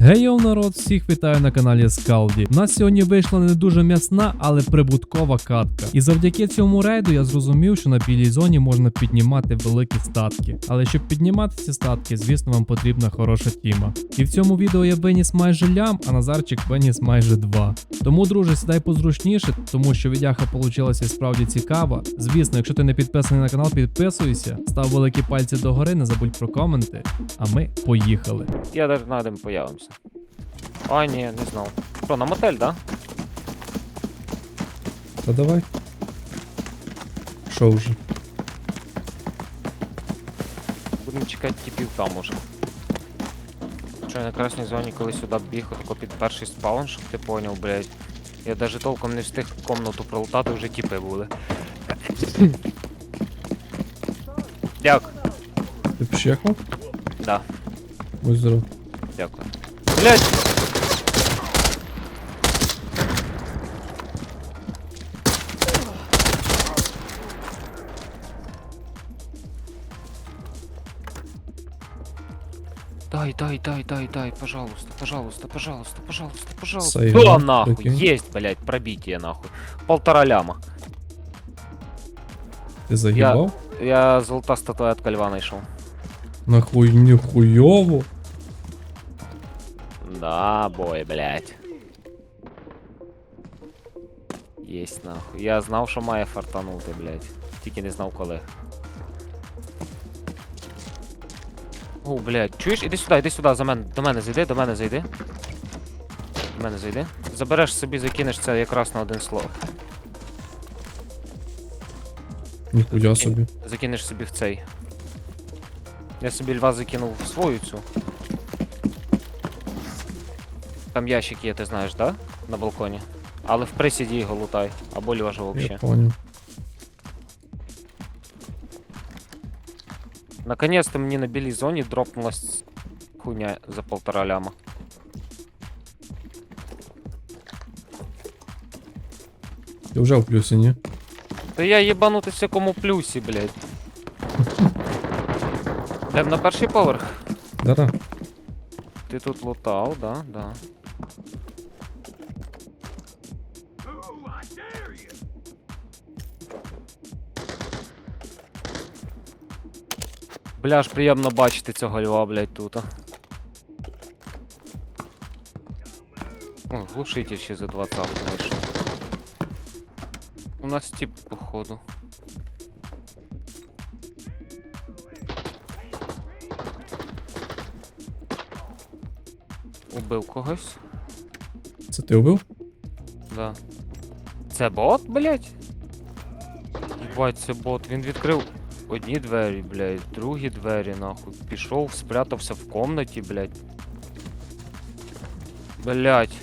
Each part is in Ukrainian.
Гей народ, всіх вітаю на каналі Скалді. У нас сьогодні вийшла не дуже м'ясна, але прибуткова катка. І завдяки цьому рейду я зрозумів, що на білій зоні можна піднімати великі статки. Але щоб піднімати ці статки, звісно, вам потрібна хороша тіма. І в цьому відео я виніс майже лям, а Назарчик виніс майже два. Тому, друже, сідай позручніше, тому що відяха получилася справді цікава. Звісно, якщо ти не підписаний на канал, підписуйся, став великі пальці догори, не забудь про коменти. А ми поїхали. Я даже на дим появимся. А, ні, не знав. Що, на мотель, да? Та давай. Що вже? Будемо чекати типів там уже. Що я на красній зоні, коли сюди біг, отако під перший спаун, щоб ти поняв, блядь. Я даже толком не встиг комнату пролутати, вже тіпи були. Дякую. Ти пішехав? Да, Ось здоров. дякую. Блядь! Дай, дай, дай, дай, дай, пожалуйста, пожалуйста, пожалуйста, пожалуйста, пожалуйста. Сайгон, Да, нахуй, есть, блядь, пробитие, нахуй. Полтора ляма. Ти загибав? Я золота статуэтка льва знайшов. Нахуй не хуйово. Да, бой, блядь. Єсть нахуй. Я знав, що має фартанути, блядь. Тільки не знав коли. О, блядь, чуєш? Іди сюди, іди сюди, за мене, до мене зайди, до мене зайди. До мене зайди. Забереш собі, закинеш це якраз на один слот. Ніхуя собі. Закинеш собі в цей. Я собі льва закинув в свою цю. Там ящик є, ти знаєш, да? На балконі. Але в присіді його лутай. Або льожа Я вообще. понял. Наконец-то мені на білій зоні дропнулась хуйня за полтора ляма. Ти вже в плюсі, ні? Та я їбанути в всякому плюсі, блядь. Йдем на перший поверх. Да-да. Ти тут лутав, да, да. Бля, ж приємно бачити цього льва, блядь, тут. О, глушитель ще за 20 знайшов. У нас тип, походу. Убив когось. Це ти вбив? Да. Це бот, блять? Єбать, це бот. Він відкрив одні двері, блядь, другі двері, нахуй. Пішов, спрятався в комнаті, блядь. Блять.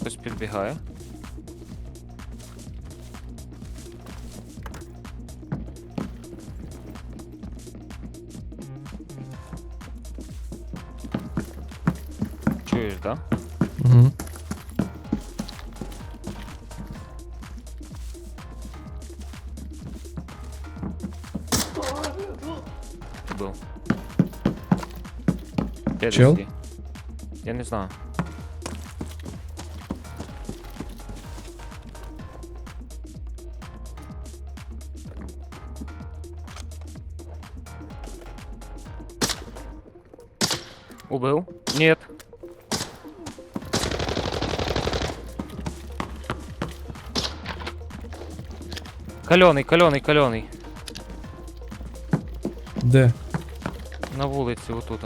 Хтось підбігає. Чуєш, да? Угу. Был. Де Чел? є? Я не знаю. Убил? Нет. Каленый, каленый, каленый. Де? На вулиці отут.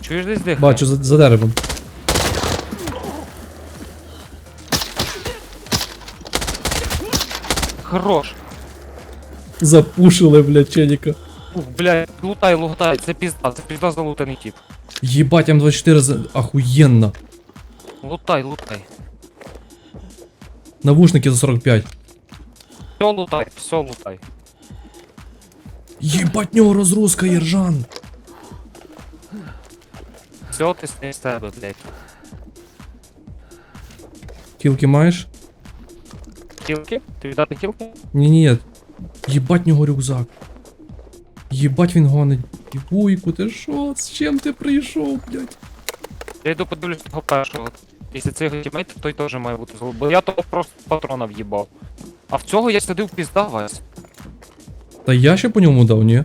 Чуєш десь дихає? Бачу за, за деревом. Хорош. Запушили, блядь, челіка. Ух, блядь, лутай, лутай, це пізда, це пізда залутаний тип. Єбать, М24 за... Охуєнно. Лутай, лутай. Навушники за 45. Все лутай, все лутай. Єбать, нього розгрузка, Єржан. Все ти з з тебе, блядь. Кілки маєш? Хілки? Ти віддати хілки? Ні, ні. Єбать нього рюкзак. Єбать він гонить. Вуйку, ти що? З чим ти прийшов, блядь? Я йду подивлюсь того першого. Якщо це його то той теж має бути зло. Бо я того просто патрона в'їбав. А в цього я сидив пізда Вась. Та я ще по ньому дав, ні?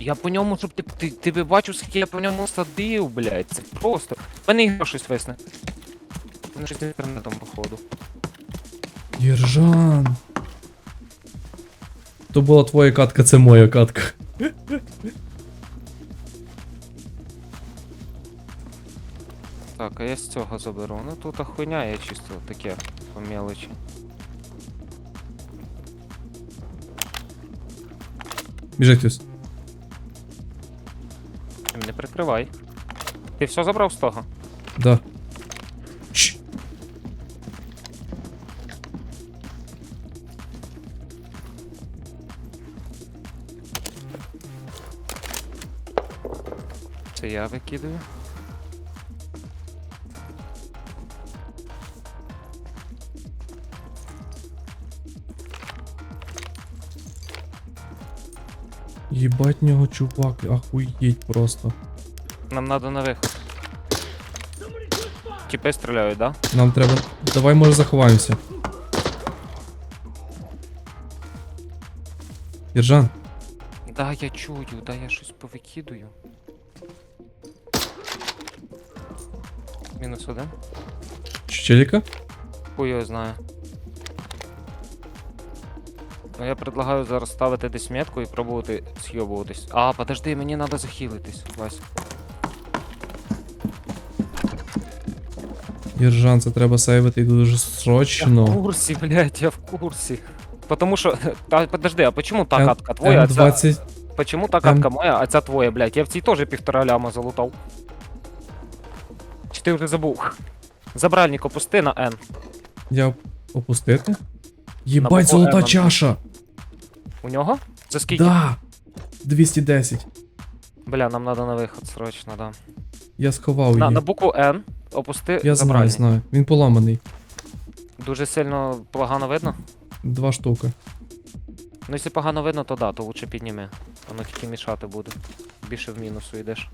Я по ньому, щоб ти, ти, ти би бачив, скільки я по ньому садив, блядь. Це просто. В мене ігра щось висне. Мене щось з інтернетом, походу. Єржан. То була твоя катка, це моя катка. Так, а я з цього заберу. Ну тут хуйня є чисто таке по мелочі. Біжи хтось. Ти мене прикривай. Ти все забрав з того? Да. Чш. Це я викидаю. Єбать нього чувак, ахуєть просто. Нам надо на виход. Тіпи стріляють, да? Нам треба. Давай може заховаємося. Єржан, Да, я чую, да, я щось повикидую. Мінус один. Челіка? Хуй його знає. Ну я предлагаю зараз ставити десь метку і пробувати с'йобуватись. А, подожди, мені треба захилитись, Вась. Єржан, це треба сейвити дуже Я в срочно. курсі, блядь, я в курсі. Потому що. Та подожди, а почему та М- катка твоя, а ця. М20. Почему та М- катка моя, а ця твоя, блядь? Я в цій теж півтора ляма залутав. Чи ти вже забув? Забральник опусти на N. Я опустити? Єбать, золота М. чаша! У нього? За скільки? Да! 210. Бля, нам надо на виход срочно, да. Я сховав На, її. на букву N опусти Я знаю, знаю. Він поламаний. Дуже сильно погано видно? Два штуки. Ну, якщо погано видно, то да, то лучше підніми. Воно тільки мішати буде. Більше в мінусу йдеш.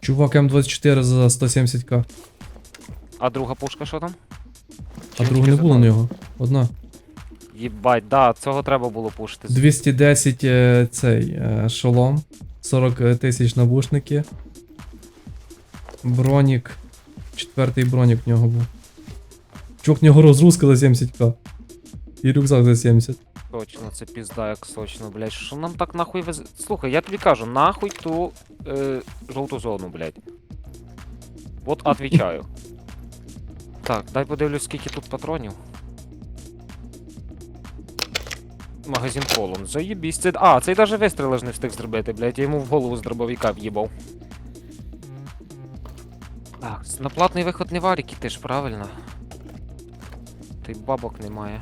Чувак М24 за 170к. А друга пушка що там? А Чи другу тільки не з було на одного? нього. Одна. Їбать, да, цього треба було пушити. 210 е, цей е, шолом. 40 тисяч навушники. Бронік. Четвертий бронік в нього був. Чувак, в нього розгрузка за 70к. І рюкзак за 70. Точно, це пізда як сочно, блядь. Що нам так нахуй везе. Слухай, я тобі кажу, нахуй ту е, жовту зону, блядь. От отвічаю. Так, дай подивлюсь, скільки тут патронів. Магазин полон. Заєбісь. Це... А, цей даже вистріли ж не встиг зробити, блядь. Я йому в голову з дробовика в'їбав. Так, на платний виход не варік іти ж, правильно? Й бабок немає.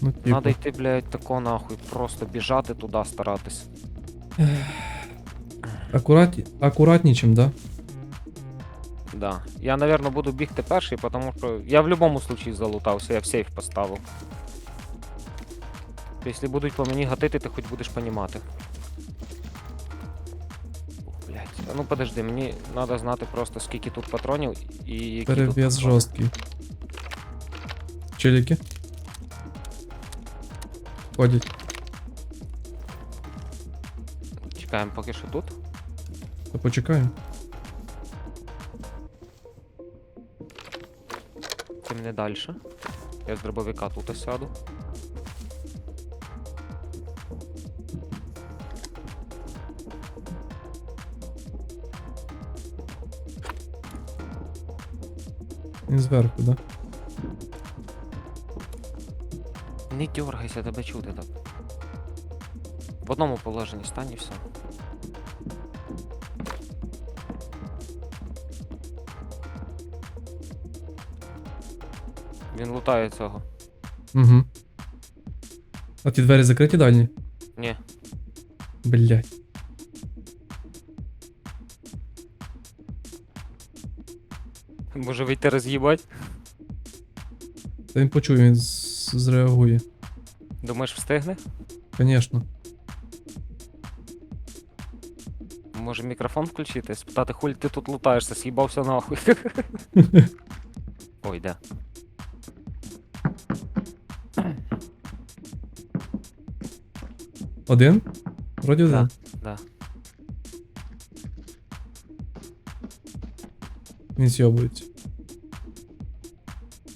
Ну, типу. Надо йти, блядь, тако нахуй, просто біжати туди, старатись. Акурат... Акуратнічим, да? Да. Я, наверное, буду бігти перший, тому що я в будь-якому случаї залутався, я в сейф поставив. Якщо будуть по мені гатити, ти хоч будеш понімати. Блядь. А ну подожди, мені треба знати просто скільки тут патронів і які тут патрони. жорсткий. Челіки. Ходять. Чекаємо поки що тут. Та почекаємо. Тим не далі. Я з дробовика тут сяду. Він зверху, да? Не дергайся, тебе чути так. В одному положенні стань і все. Він лутає цього. Угу. А ті двері закриті дальні? Ні. Блять. Може вийти роз'їбать? Та він почує, він з- зреагує. Думаєш, встигне? Звісно. Може мікрофон включити? Спитати, хуль ти тут лутаєшся, з'їбався нахуй. Ой, де? Один? Вроді Да. один. Да. Він з'йобується.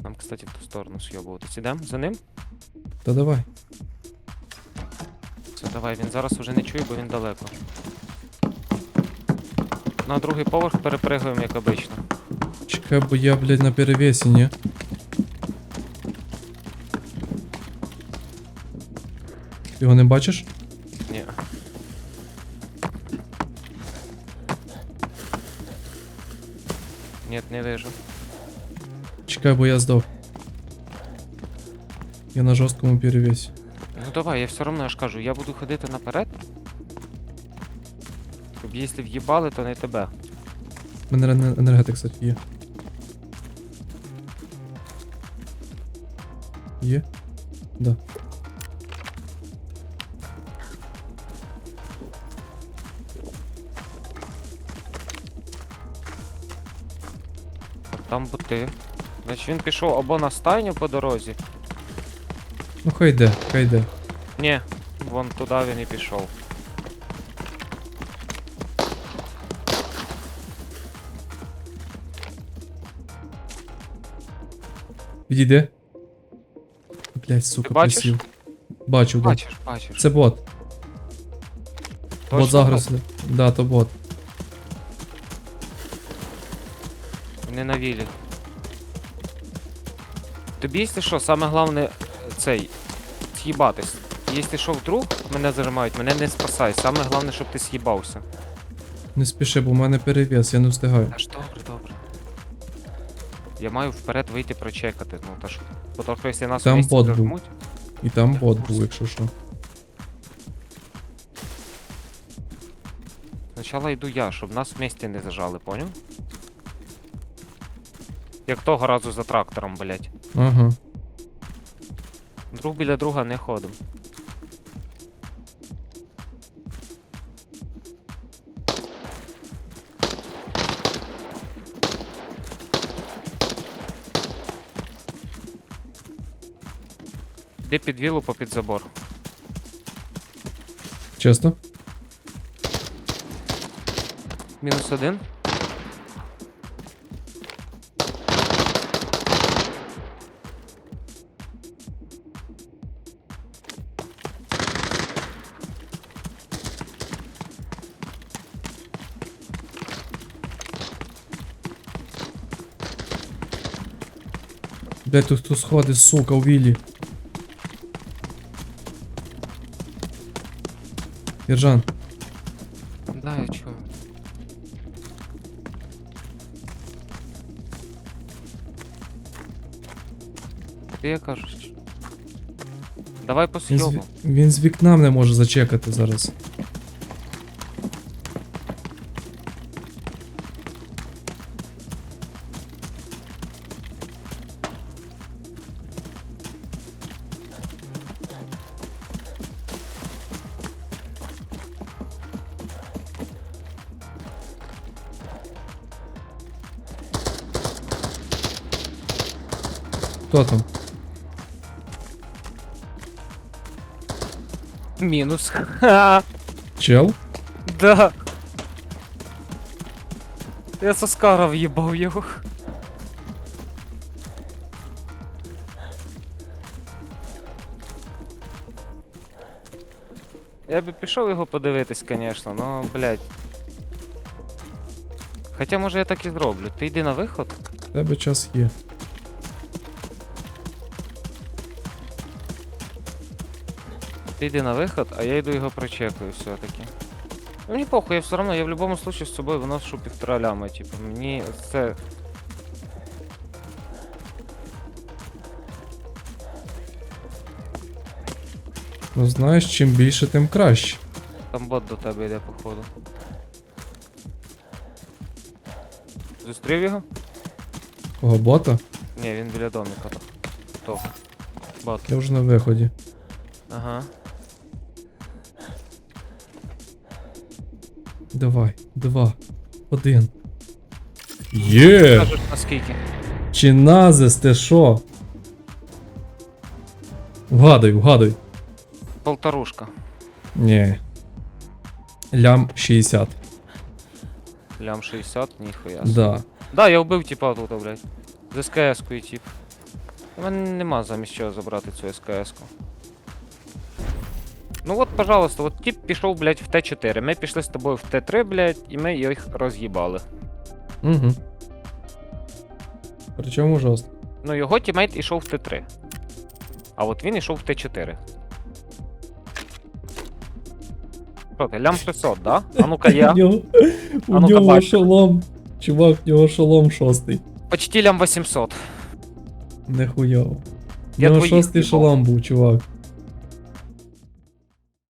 Нам, кстати, в ту сторону сйобуватись. Ідем за ним? Та давай. Все, давай, він зараз уже не чує, бо він далеко. На другий поверх перепригуємо, як обично. Чекай, бо я, блядь, на перевесі, ні? Його не бачиш? Чекай, бо я здох. Я на жорсткому перевесі. Ну давай, я все одно ж кажу, я буду ходити наперед. Щоб якщо в'їбали, то не тебе. У мене ене- енергетик, кстати, є. Є? Да. Там боти. Значить він пішов або на стайню по дорозі. Ну хай йде, хай йде. Ні, вон туди він і пішов. Відійде. Блять, сука, Ти бачиш? присів. Бачу, да. Бачиш, бачиш. Це бот. Точно бот загрыз. Да, то бот. Не на вілі. Тобі, якщо що, саме головне е, цей. З'їбатись. Якщо що вдруг мене зажимають, мене не спасай. Саме головне, щоб ти з'їбався. Не спіши, бо в мене перевес, я не встигаю. Аж добре, добре. Я маю вперед вийти прочекати, ну та ж. Бо трохи, якщо нас Там бот був. зажмуть, І там Я в бот курсі. був, якщо що. Спочатку йду я, щоб нас вместе не зажали, поняв? Як того разу за трактором, блять. Ага. Друг біля друга не ходим. Де під вілу попід забор. Чесно? Мінус один. Де тут хто сходить, сука, у Віллі? Іржан, Да, я чую. Ти я кажу. що- Давай по він з, ві- він з вікна не може зачекати зараз. Хто там? Мінус. Ха, Чел? да. Я со скара в'їбав його. Я би пішов його подивитись, звісно, но, блядь. Хоча може я так і зроблю. Ти йди на виход. В тебе час є. Ти йди на виход, а я йду його прочекаю все-таки. Ну мені похуй, я все одно, я в будь-якому случаю з собою виношу півтора ляма, типу, мені це. Ну знаєш, чим більше, тим краще. Там бот до тебе йде, походу. Зустрів його? Кого бота? Ні, він біля домика. того. Бат. Я вже на виході. Ага. Давай, два, один. Є! Наскільки? Чиназис, ти що? Вгадуй, вгадуй. Полторушка. Ні. Лям 60. Лям 60, ніхуя. Да. Да, я вбив типа тут, блядь. З СКС-кою тип. У мене нема замість чого забрати цю СКС-ку. Ну от, пожалуйста, от тип пішов, блядь, в Т4. Ми пішли з тобою в Т3, блядь, і ми їх роз'їбали. Угу. Причому жорстко. Ну його тімейт ішов в Т3. А от він ішов в Т4. Що ти, лям 600, да? А ну-ка я. У нього, у ну-ка, нього бачу. шолом. Чувак, у нього шолом шостий. Почти лям 800. Нехуйово. У Я нього твоїх шостий їбав. шолом був, чувак.